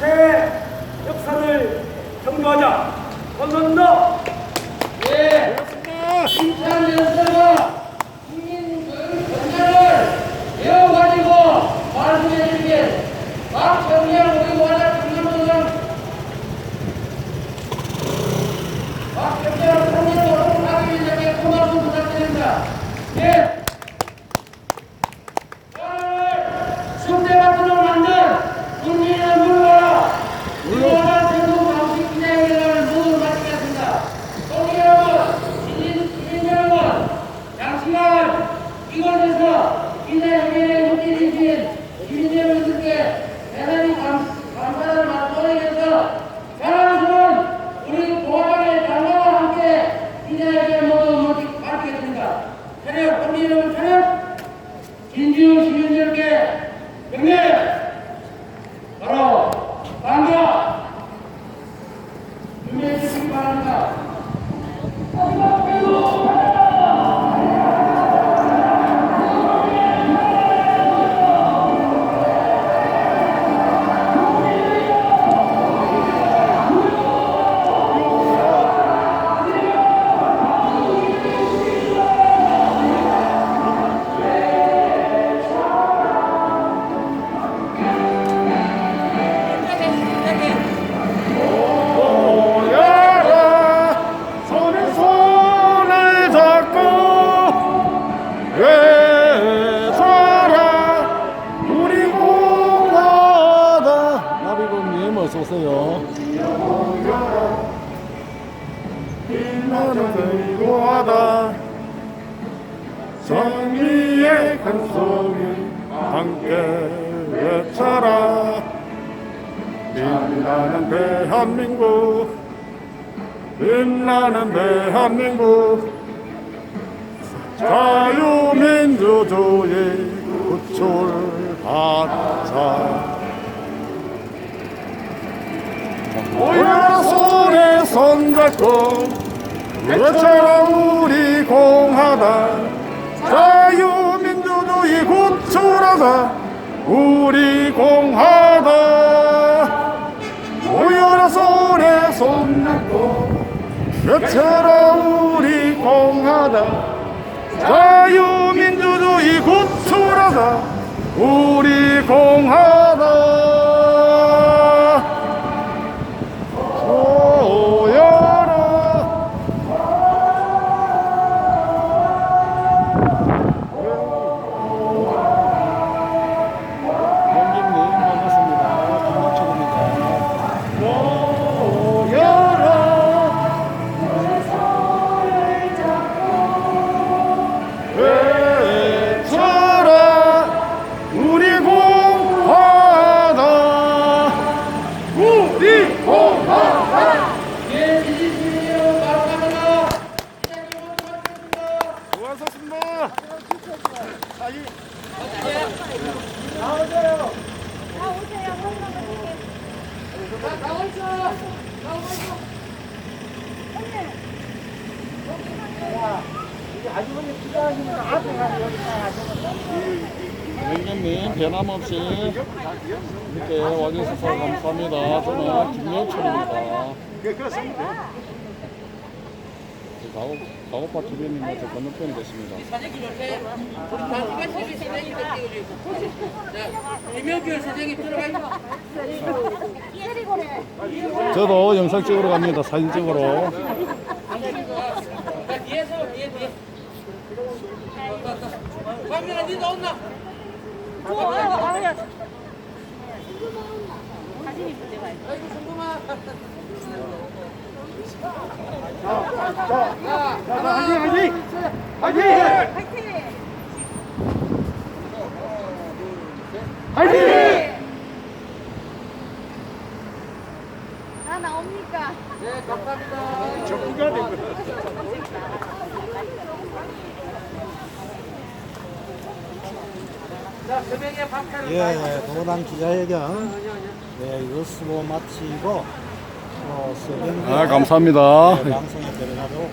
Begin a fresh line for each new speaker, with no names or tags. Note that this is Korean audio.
새 역사를 경도하자. 건넌다.
예. 인천 연서가 국민 경제를 배워가지고 말씀해 주길 박정희랑 우리 원활 국민분들 박정희랑 국민으로 가기 위해 고맙고 부탁드립니다. 예. 오늘 숙제받으러 만든 국민의 물러라 물러라 대구 방식 기자회견을 모두 마치겠습니다. 동기 여러분, 시민, 시민 여러분, 양시간 이곳에서 기자회견에 함께해주신 시민 여러분들께 대단히 감, 감사를 말씀드리면서 사랑스러운 우리 보안의 장관과 함께 기자회견 모두 마치겠습니다. 차렷, 동기 여러분 차렷! 진주 시민들께 명예 바로 반가! 준비해 주시기 바랍니다.
빛나는 공화다. 정의의 큰 소리 함께 외쳐라. 빛나는 대한민국 빛나는 대한민국. 자유민주주의 구출 받자. 모여 손에 손잡고 외쳐라 우리 공하다 자유민주주의 구출하자 우리 공하다 모여라 손에 손잡고. 외쳐라 우리 공하다 자유민주주의 구출하자 우리 공하다 원장님 변함없이 이렇게 와주셔서 감사합니다. 저는 김영철입니다. 가오, 가오파 TV님한테 건너편이 됐습니다.
사장님 이렇게 단시간 TV 사장님 띄워주고 자, 김영규 사장님 들어가 있어.
저도 영상 찍으러 갑니다. 사진 찍으러.
자, 뒤에서 뒤에 뒤에. 광민아 니도 온나? 아이고 궁금하. 밥차를
예, 도당 기자회견. 네, 이것으로 마치고 어,
아, 감사합니다.
방송에 들어가도록